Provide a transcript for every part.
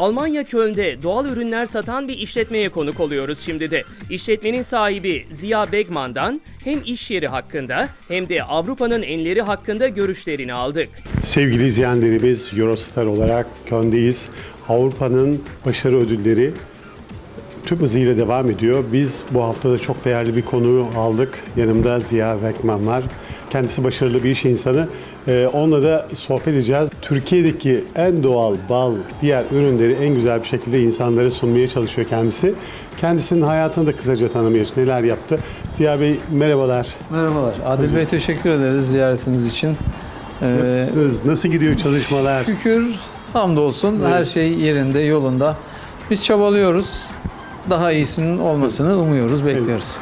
Almanya Köln'de doğal ürünler satan bir işletmeye konuk oluyoruz şimdi de. İşletmenin sahibi Ziya Begman'dan hem iş yeri hakkında hem de Avrupa'nın enleri hakkında görüşlerini aldık. Sevgili izleyenlerimiz Eurostar olarak Köln'deyiz. Avrupa'nın başarı ödülleri tüm hızıyla devam ediyor. Biz bu hafta da çok değerli bir konuğu aldık. Yanımda Ziya Bekman var. Kendisi başarılı bir iş insanı. Ee, onunla da sohbet edeceğiz. Türkiye'deki en doğal bal, diğer ürünleri en güzel bir şekilde insanlara sunmaya çalışıyor kendisi. Kendisinin hayatını da kısaca tanımaya neler yaptı. Ziya Bey merhabalar. Merhabalar. Adil Bey teşekkür ederiz ziyaretiniz için. Ee, Nasılsınız? Nasıl gidiyor çalışmalar? şükür hamdolsun her şey yerinde, yolunda. Biz çabalıyoruz. Daha iyisinin olmasını umuyoruz, bekliyoruz.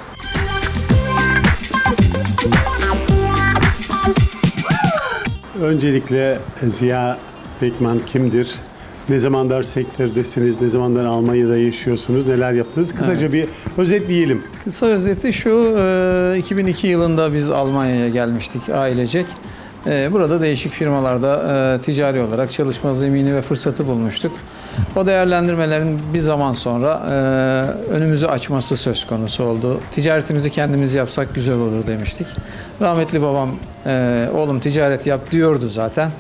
Öncelikle Ziya Bekman kimdir? Ne zamandır sektördesiniz? Ne zamandır Almanya'da yaşıyorsunuz? Neler yaptınız? Kısaca bir özetleyelim. Kısa özeti şu, e, 2002 yılında biz Almanya'ya gelmiştik ailecek. E, Burada değişik firmalarda e, ticari olarak çalışma zemini ve fırsatı bulmuştuk. O değerlendirmelerin bir zaman sonra e, önümüzü açması söz konusu oldu. Ticaretimizi kendimiz yapsak güzel olur demiştik. Rahmetli babam e, oğlum ticaret yap diyordu zaten.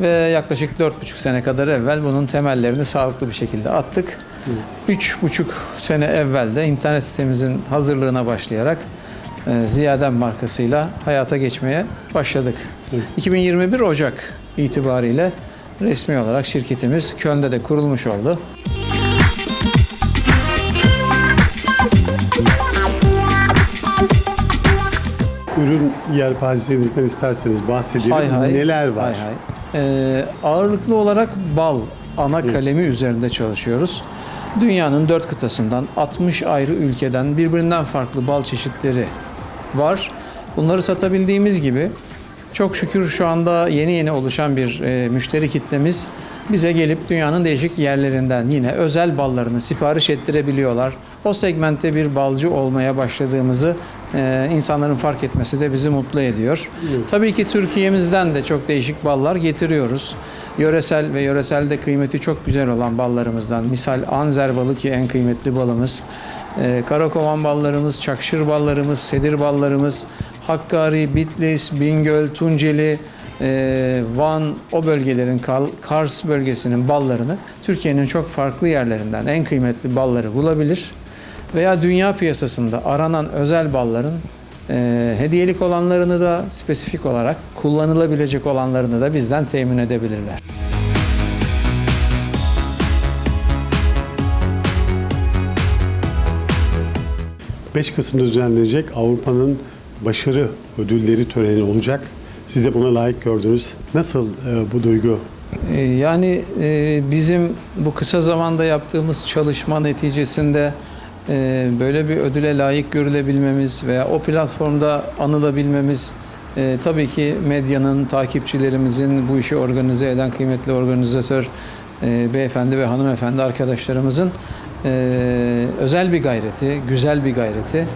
Ve yaklaşık dört buçuk sene kadar evvel bunun temellerini sağlıklı bir şekilde attık. Üç buçuk sene evvel de internet sitemizin hazırlığına başlayarak e, Ziyaden markasıyla hayata geçmeye başladık. 2021 Ocak itibariyle resmi olarak şirketimiz Köln'de de kurulmuş oldu. Ürün yelpazenizden isterseniz bahsedelim. Hay hay. Neler var? Hay hay. Ee, ağırlıklı olarak bal ana kalemi üzerinde çalışıyoruz. Dünyanın dört kıtasından 60 ayrı ülkeden birbirinden farklı bal çeşitleri var. Bunları satabildiğimiz gibi çok şükür şu anda yeni yeni oluşan bir e, müşteri kitlemiz bize gelip dünyanın değişik yerlerinden yine özel ballarını sipariş ettirebiliyorlar. O segmentte bir balcı olmaya başladığımızı e, insanların fark etmesi de bizi mutlu ediyor. Tabii ki Türkiye'mizden de çok değişik ballar getiriyoruz. Yöresel ve yöreselde kıymeti çok güzel olan ballarımızdan. Misal Anzer balı ki en kıymetli balımız. E, Karakovan ballarımız, Çakşır ballarımız, Sedir ballarımız, Hakkari, Bitlis, Bingöl, Tunceli, e, Van o bölgelerin Kars bölgesinin ballarını Türkiye'nin çok farklı yerlerinden en kıymetli balları bulabilir veya dünya piyasasında aranan özel balların e, hediyelik olanlarını da spesifik olarak kullanılabilecek olanlarını da bizden temin edebilirler. 5 Kasım'da düzenlenecek Avrupa'nın başarı ödülleri töreni olacak. Siz de buna layık gördünüz. Nasıl e, bu duygu? E, Yani e, bizim bu kısa zamanda yaptığımız çalışma neticesinde e, böyle bir ödüle layık görülebilmemiz veya o platformda anılabilmemiz e, tabii ki medyanın, takipçilerimizin, bu işi organize eden kıymetli organizatör e, beyefendi ve hanımefendi arkadaşlarımızın e, özel bir gayreti, güzel bir gayreti.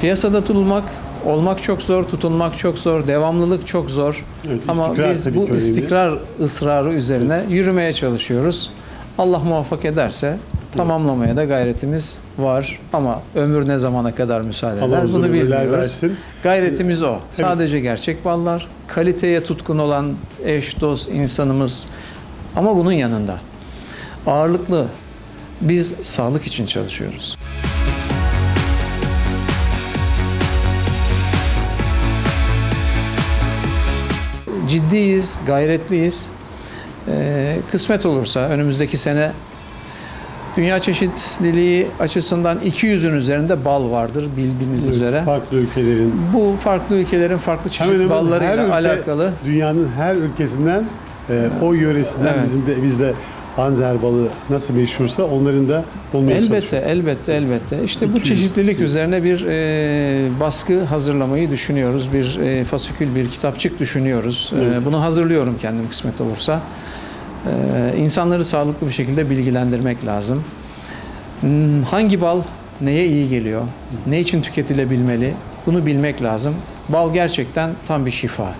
Piyasada tutulmak, olmak çok zor, tutunmak çok zor, devamlılık çok zor. Evet, Ama biz bu istikrar ısrarı üzerine yürümeye çalışıyoruz. Allah muvaffak ederse tamamlamaya da gayretimiz var. Ama ömür ne zamana kadar müsaade eder bunu bilmiyoruz. versin. Gayretimiz o. Sadece gerçek ballar, kaliteye tutkun olan eş, dost, insanımız ama bunun yanında ağırlıklı biz sağlık için çalışıyoruz. Ciddiyiz, gayretliyiz. Ee, kısmet olursa önümüzdeki sene dünya çeşitliliği açısından 200'ün üzerinde bal vardır bildiğiniz üzere. Farklı ülkelerin Bu farklı ülkelerin farklı çeşit hemen hemen her ballarıyla ülke, alakalı. dünyanın her ülkesinden e, o yöresinden Evet. bizim de bizde Anzer balı nasıl meşhursa onların da olmaya Elbette, çalışıyoruz. elbette, elbette. İşte bu 200, çeşitlilik 200. üzerine bir e, baskı hazırlamayı düşünüyoruz. Bir e, fasikül, bir kitapçık düşünüyoruz. E, Evet. bunu hazırlıyorum kendim kısmet olursa. E, insanları sağlıklı bir şekilde bilgilendirmek lazım. Hmm, Hangi bal neye iyi geliyor? Ne için tüketilebilmeli? Bunu bilmek lazım. Bal gerçekten tam bir şifa.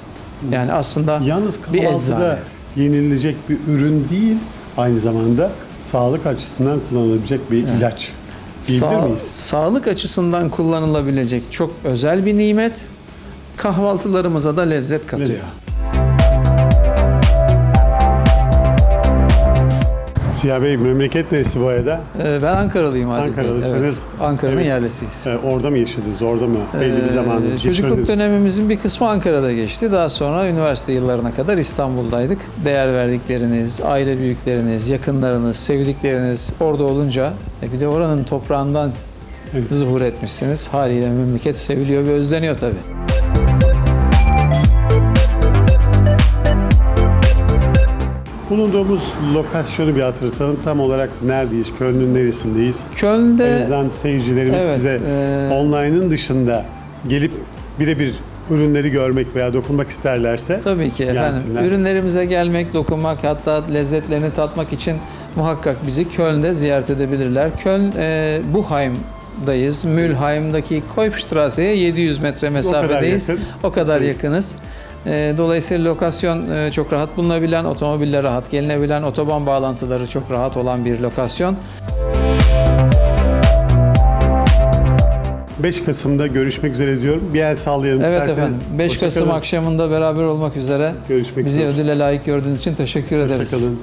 Yani aslında Yalnız bir eczane. yenilecek bir ürün değil aynı zamanda sağlık açısından kullanılabilecek bir ilaç. Diyebilir Sağ- miyiz? Sağlık açısından kullanılabilecek çok özel bir nimet. Kahvaltılarımıza da lezzet katıyor. Lezzet. Ziya Bey memleket neresi bu arada? Ee, Ben Ankaralıyım Bey. Ankaralısınız. Evet, Ankara'nın Evet. yerlisiyiz. Ee, orada mı yaşadınız? Orada mı? Belli bir Ee, zamanınızı Çocukluk geçirdiniz. dönemimizin bir kısmı Ankara'da geçti. Daha sonra üniversite yıllarına kadar İstanbul'daydık. Değer verdikleriniz, aile büyükleriniz, yakınlarınız, sevdikleriniz orada olunca e bir de oranın toprağından Evet. zuhur etmişsiniz. Haliyle memleket seviliyor ve özleniyor tabii. Bulunduğumuz lokasyonu bir hatırlatalım. Tam olarak neredeyiz? Köln'ün neresindeyiz? Köln'de azından seyircilerimiz Evet, size e, online'ın dışında gelip birebir ürünleri görmek veya dokunmak isterlerse Tabii ki efendim. Gelsinler. Ürünlerimize gelmek, dokunmak hatta lezzetlerini tatmak için muhakkak bizi Köln'de ziyaret edebilirler. Köln e, Buheim'dayız. Mülheim'daki Koipstrasse'ye 700 metre mesafedeyiz. yakın. O kadar Evet. yakınız. E, dolayısıyla lokasyon e, çok rahat bulunabilen, otomobille rahat gelinebilen, otoban bağlantıları çok rahat olan bir lokasyon. 5 Kasım'da görüşmek üzere diyorum. Bir el sallayalım Evet isterseniz. efendim. 5 Hoşça Kasım kalın. akşamında beraber olmak üzere. Görüşmek Bizi üzere. ödüle layık gördüğünüz için teşekkür ederiz. Hoşçakalın.